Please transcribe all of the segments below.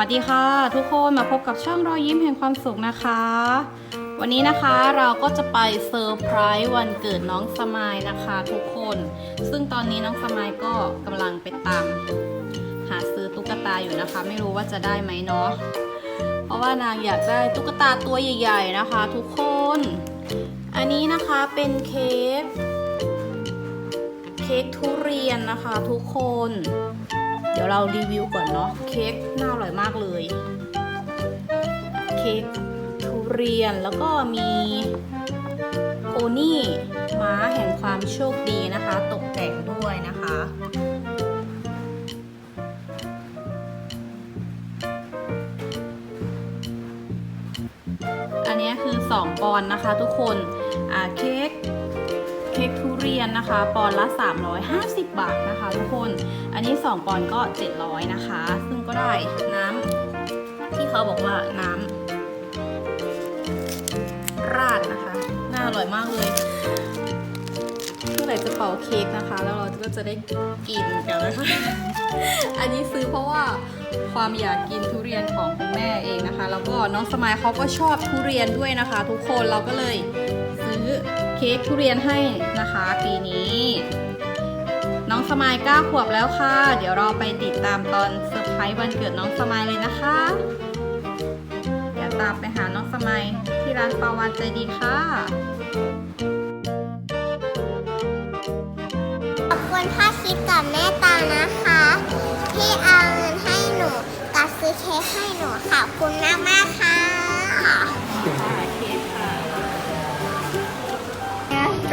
สวัสดีค่ะ ทุกคนมาพบกับช่องรอยยิ้มแห่งความสุขนะคะ วันนี้นะคะเราก็จะไปเซอร์ไพรส์วันเกิดน้องสมายนะคะทุกคน ซึ่งตอนนี้น้องสมายก็กำลังไปตามหาซื้อตุ๊กตาอยู่นะคะ ไม่รู้ว่าจะได้ไหมเนาะเพราะว่านางอยากได้ตุ๊กตาตัวใหญ่ ๆ นะคะ ทุกคน อันนี้นะคะเป็นเค้กเค้กทุเรียนนะคะ ทุกคน ดี๋ยวเรารีวิวก่อนเนาะเค้กน่าอร่อยมากเลย เค้กทุเรียนแล้วก็มีโอนี่ม้าแห่งความโชคดีนะคะ ตกแต่งด้วยนะคะอันนี้คือ 2 ปอนนะคะทุกคน อ่าเค้ก เค้กทุเรียนนะคะ ปอนละ 350 บาทนะคะ ทุกคน อันนี้ 2 ปอนก็ 700 นะคะ ซึ่งก็ได้น้ำที่เขาบอกว่าน้ำราดนะคะ น่าอร่อยมากเลยเมื่อไหร่จะเป่าเค้กนะคะ แล้วเราก็จะได้กินกันนะคะ อันนี้ซื้อเพราะว่าความอยากกินทุเรียนของคุณแม่เองนะคะ แล้วก็น้องสมายเขาก็ชอบทุเรียนด้วยนะคะ ทุกคนเราก็เลยซื้อ เค้กทุเรียนให้นะคะ ปีนี้ น้องสมายก้าขวบแล้วค่ะ เดี๋ยวเราไปติดตามตอนเซอร์ไพรส์วันเกิดน้องสมายเลยนะคะ เดี๋ยวตามไปหาน้องสมายที่ร้านปาวานใจดีค่ะขอบคุณพ่อคิดกับแม่ตานะคะ ที่เอาเงินให้หนูกับซื้อเค้กให้หนูขอบคุณมากมากค่ะ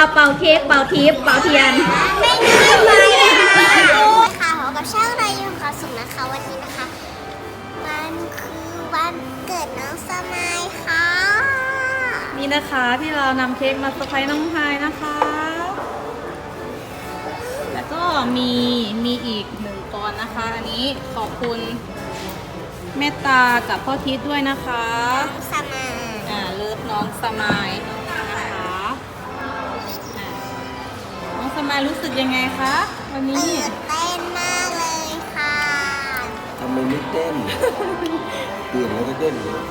เอาเป่าเค้กเป่าทิพย์เป่าเทียน ไม่ได้ไปค่ะค่ะพบกับช่างรายยุ่งความสุขนะคะวันนี้นะคะ มันคือวันเกิดน้องสมายค่ะนี่นะคะที่เรานำเค้กมาเซอร์ไพรส์น้องพายนะคะ แล้วก็มีมีอีกหนึ่งปอนด์นะคะ อันนี้ขอบคุณเมตตากับพ่อทิศด้วยนะคะสมาย อ่าเลิฟน้องสมาย สมายรู้สึกยังไงคะวันนี้ตื่นเต้นมากเลยค่ะทำไมไม่เต้นเปลี่ยนแล้วก็เต้นเลย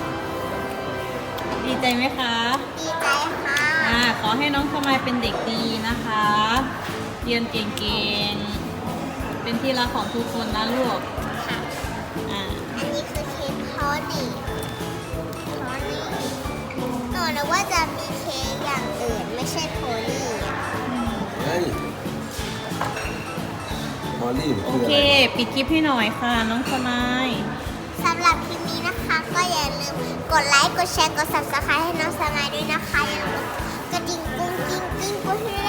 ดีใจไหมคะ ดีใจค่ะอ่าขอให้น้องสมายเป็นเด็กดีนะคะ เรียนเก่งๆ เป็นที่รักของทุกคนนะลูกค่ะอ่าอันนี้คือเค้กพอดีพอดีหนูนึกว่าจะมี มอลลี่โอคือเคอะไรปิดคลิปให้หน่อยค่ะ น้องสมาย สำหรับคลิปนี้นะคะ ก็อย่าลืมกดไลค์ กดแชร์ กด subscribe ให้น้องสมายด้วยนะคะ อย่าลืมกดกระดิ่งกุ้งกิ้งกิ้งกุ้งให้ด้วย